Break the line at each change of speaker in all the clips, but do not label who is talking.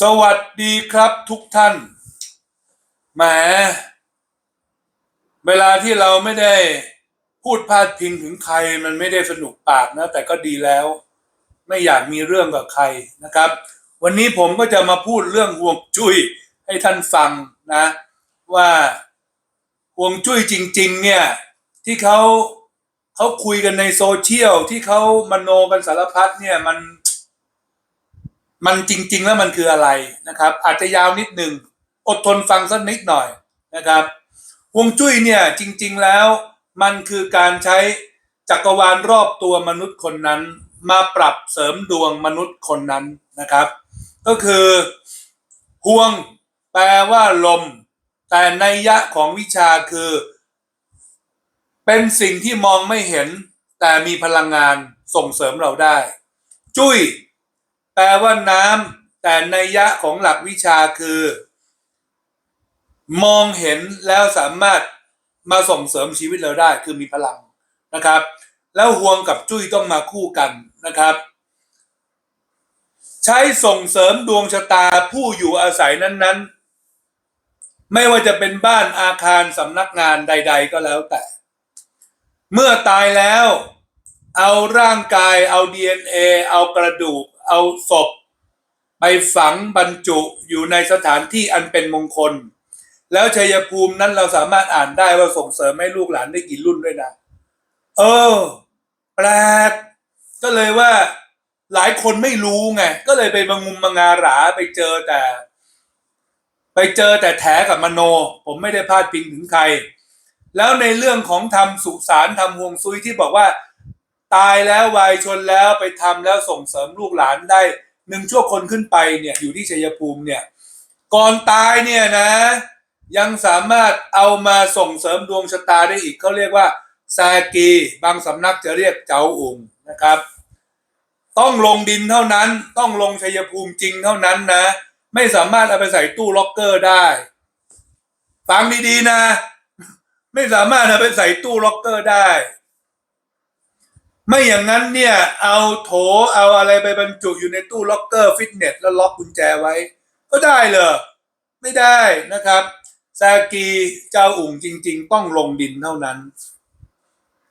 สวัสดีครับทุกท่านแหมเวลาที่เราไม่ได้พูดพาดพิงถึงใครมันไม่ได้สนุกปากนะ แต่ก็ดีแล้ว ไม่อยากมีเรื่องกับใครนะครับ วันนี้ผมก็จะมาพูดเรื่องห่วงจุ้ยให้ท่านฟังนะ ว่าห่วงจุ้ยจริง ๆ เนี่ย ที่เขาเขาคุยกันในโซเชียลที่เขามโนกันสารพัดเนี่ยมัน มันจริง ๆ แล้วมันคืออะไรนะครับ อาจจะยาวนิดหนึ่งอดทนฟังสักนิดหน่อยนะครับฮวงจุ้ยเนี่ยจริง ๆแล้วมันคือการใช้จักรวาลรอบตัวมนุษย์คนนั้น มาปรับเสริมดวงมนุษย์คนนั้นนะครับ ก็คือห่วงแปลว่าลม แต่ในยะของวิชาคือ เป็นสิ่งที่มองไม่เห็น แต่มีพลังงานส่งเสริมเราได้ จุ้ย ลว่าน้ำแต่ในยยะของหลักวิชาคือ มองเห็นแล้วสามารถมาส่งเสริมชีวิตเราได้คือมีพลังนะครับ แล้วห่วงกับจุ้ยต้องมาคู่กันนะครับ ใช้ส่งเสริมดวงชะตาผู้อยู่อาศัยนั้น ๆ ไม่ว่าจะเป็นบ้านอาคารสำนักงานใด ๆ ก็แล้วแต่ เมื่อตายแล้ว เอาร่างกายเอา DNA เอากระดูก เอาศพ ไปฝังบรรจุอยู่ในสถานที่อันเป็นมงคล แล้วชัยภูมินั้นเราสามารถอ่านได้ว่าส่งเสริมให้ลูกหลานได้กี่รุ่นด้วยนะเออ แปลกก็เลยว่าหลายคนไม่รู้ไง ก็เลยไปมางุมมางาหราไปเจอแต่ ไปเจอแต่แถกับมโน ผมไม่ได้พาดพิงถึงใคร แล้วในเรื่องของทำสุสานทำฮวงซุยที่บอกว่า ตายแล้ววายชนแล้วไปทำแล้วส่งเสริมลูกหลานได้หนึ่งชั่วคนขึ้นไปเนี่ยอยู่ที่ชัยภูมิเนี่ยก่อนตายเนี่ยนะ ยังสามารถเอามาส่งเสริมดวงชะตาได้อีกเขาเรียกว่าซากีบางสำนักจะเรียกเจ้าอุงนะครับ ต้องลงดินเท่านั้นต้องลงชัยภูมิจริงเท่านั้นนะ ไม่สามารถเอาไปใส่ตู้ล็อกเกอร์ได้ ฟังดีๆนะ ไม่สามารถเอาไปใส่ตู้ล็อกเกอร์ได้ ไม่อย่างนั้นเนี่ย เอาโถเอาอะไรไปบรรจุอยู่ในตู้ล็อกเกอร์ฟิตเนสแล้วล็อกกุญแจไว้ ก็ได้เหรอไม่ได้นะครับซากีเจ้าอุ่งจริง ๆ ต้องลงดินเท่านั้น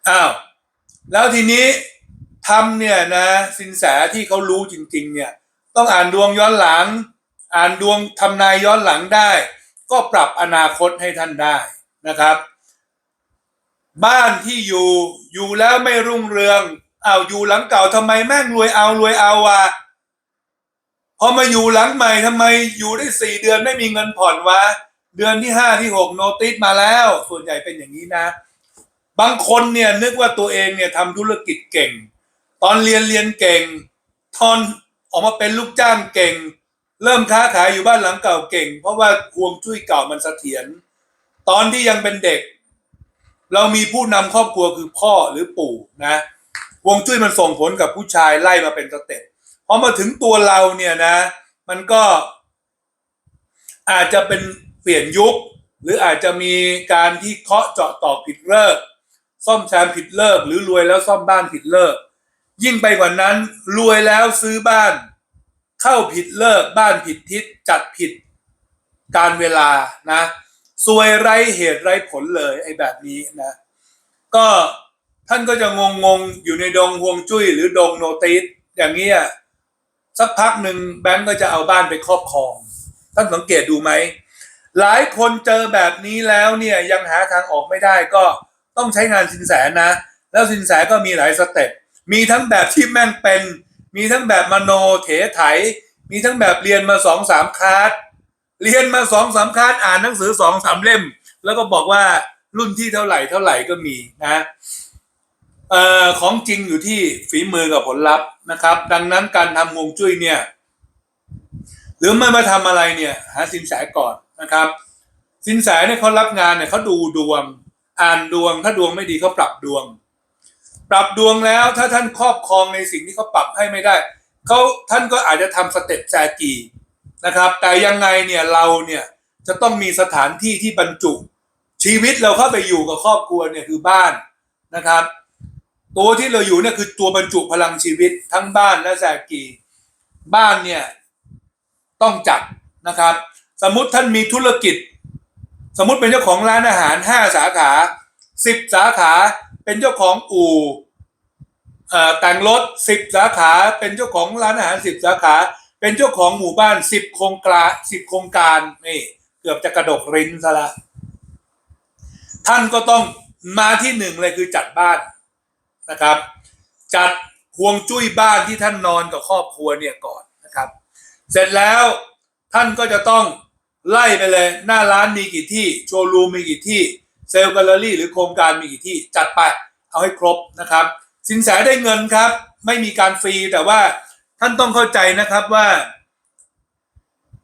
อ้าวแล้วทีนี้ทำเนี่ยนะ สินแสที่เขารู้จริง ๆ เนี่ย ต้องอ่านดวงย้อนหลัง อ่านดวงทำนายย้อนหลังได้ ก็ปรับอนาคตให้ท่านได้นะครับ บ้านที่อยู่อยู่แล้วไม่รุ่งเรืองอ้าวอยู่หลังเก่าทำไมแม่งรวยเอารวยเอาวะพอมาอยู่หลังใหม่ทำไมอยู่ได้สี่เดือนไม่มีเงินผ่อนวะเดือนที่ห้าที่หกโนติสมาแล้ว ส่วนใหญ่เป็นอย่างนี้นะ บางคนเนี่ยนึกว่าตัวเองเนี่ยทำธุรกิจเก่ง ตอนเรียนเรียนเก่ง ตอนออกมาเป็นลูกจ้างเก่ง เริ่มค้าขายอยู่บ้านหลังเก่าเก่ง เพราะว่าห่วงจุ้ยเก่ามันเสถียรตอนที่ยังเป็นเด็ก เรามีผู้นำครอบครัวคือพ่อหรือปู่นะวงจุ้ยมันส่งผลกับผู้ชายไล่มาเป็นสเต็ปพอมาถึงตัวเราเนี่ยนะ มันก็อาจจะเป็นเปลี่ยนยุค หรืออาจจะมีการที่เคาะเจาะตอกผิดเลิก ซ่อมแซมผิดเลิก หรือรวยแล้วซ่อมบ้านผิดเลิก ยิ่งไปกว่านั้น รวยแล้วซื้อบ้าน เข้าผิดเลิกบ้านผิดทิศจัดผิดการเวลานะ ซวยไร้เหตุไร้ผลเลยไอ้แบบนี้นะ ก็ท่านก็จะงงงๆอยู่ในดงฮวงจุ้ยหรือดงโนติสอย่างนี้ยสักพักหนึ่งแบงก์ก็จะเอาบ้านไปครอบครอง ท่านสังเกตดูไหม หลายคนเจอแบบนี้แล้วเนี่ยยังหาทางออกไม่ได้ก็ต้องใช้งานสินแสนะ แล้วสินแสก็มีหลายสเต็ปมีทั้งแบบที่แม่งเป็น มีทั้งแบบมโนเถไถ มีทั้งแบบเรียนมาสองสามคลาส เรียนมาสองสามคาสอ่านหนังสือสองสามเล่ม แล้วก็บอกว่ารุ่นที่เท่าไหร่เท่าไหร่ก็มีนะเอ่อของจริงอยู่ที่ฝีมือกับผลลัพธ์นะครับ ดังนั้นการทำฮวงจุ้ยเนี่ย หรือไม่มาทำอะไรเนี่ย หาสินแสก่อนนะครับ สินแสเนี่ยเขารับงานเนี่ยเขาดูดวง อ่านดวง ถ้าดวงไม่ดีเขาปรับดวง ปรับดวงแล้วถ้าท่านครอบครองในสิ่งที่เขาปรับให้ไม่ได้เขาท่านก็อาจจะทำสเต็ปแจกี นะครับ แต่ยังไงเนี่ยเราเนี่ยจะต้องมีสถานที่ที่บรรจุ ชีวิตเราเข้าไปอยู่กับครอบครัวเนี่ยคือบ้านนะครับ ตัวที่เราอยู่เนี่ยคือตัวบรรจุพลังชีวิตทั้งบ้านและแจกีบ้านเนี่ยต้องจัดนะครับ สมมติท่านมีธุรกิจ สมมติเป็นเจ้าของร้านอาหารห้าสาขาสิบสาขาเป็นเจ้าของอู่เออแต่งรถสิบสาขาเป็นเจ้าของร้านอาหารสิบสาขา เป็นเจ้าของหมู่บ้านสิบโครงการสิบโครงการนี่เกือบจะกระดกริ้นซะละท่านก็ต้องมาที่หนึ่งเลยคือจัดบ้านนะครับ จัดห่วงจุ้ยบ้านที่ท่านนอนกับครอบครัวเนี่ยก่อนนะครับ เสร็จแล้วท่านก็จะต้องไล่ไปเลยหน้าร้านมีกี่ที่โชว์รูมมีกี่ที่เซลล์แกลเลอรี่หรือโครงการมีกี่ที่จัดไปเอาให้ครบนะครับ สินแสได้เงินครับ ไม่มีการฟรีแต่ว่า ท่านต้องเข้าใจนะครับว่า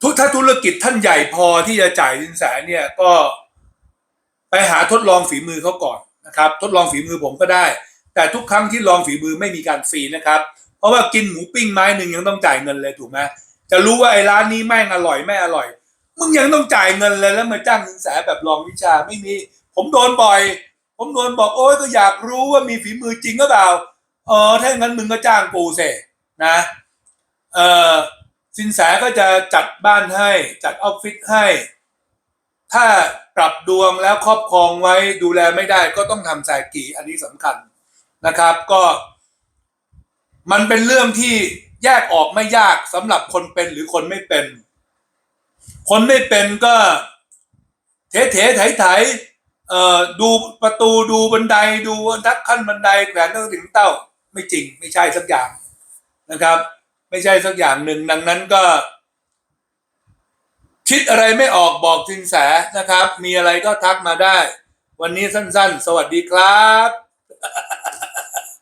ทุกถ้าธุรกิจท่านใหญ่พอที่จะจ่ายสินแสเนี่ยก็ไปหาทดลองฝีมือเขาก่อนนะครับ ทดลองฝีมือผมก็ได้ แต่ทุกครั้งที่ลองฝีมือไม่มีการฟรีนะครับ เพราะว่ากินหมูปิ้งไม้หนึ่งยังต้องจ่ายเงินเลยถูกไหมจะรู้ว่าไอ้ร้านนี้แม่งอร่อยไม่อร่อย มึงยังต้องจ่ายเงินเลยแล้วมาจ้างสินแสแบบลองวิชาไม่มี ผมโดนบ่อย ผมโดนบอกโอ้ยก็อยากรู้ว่ามีฝีมือจริงหรือเปล่าเออถ้าอย่างนั้นมึงก็จ้างกูเสนะ เออสินแสก็จะจัดบ้านให้จัดออฟฟิศให้ ถ้าปรับดวงแล้วครอบครองไว้ดูแลไม่ได้ก็ต้องทำแซกีอันนี้สำคัญนะครับ ก็มันเป็นเรื่องที่แยกออกไม่ยากสำหรับคนเป็นหรือคนไม่เป็น คนไม่เป็นก็เถเถไถไถเอ่อดูประตูดูบันไดดูทักขั้นบันไดแขวนตั้งถึงเต้า ไม่จริงไม่ใช่สักอย่างนะครับ ไม่ใช่สักอย่างหนึ่งดังนั้นก็ คิดอะไรไม่ออกบอกสินแสนะครับ มีอะไรก็ทักมาได้ วันนี้สั้น ๆ สวัสดีครับ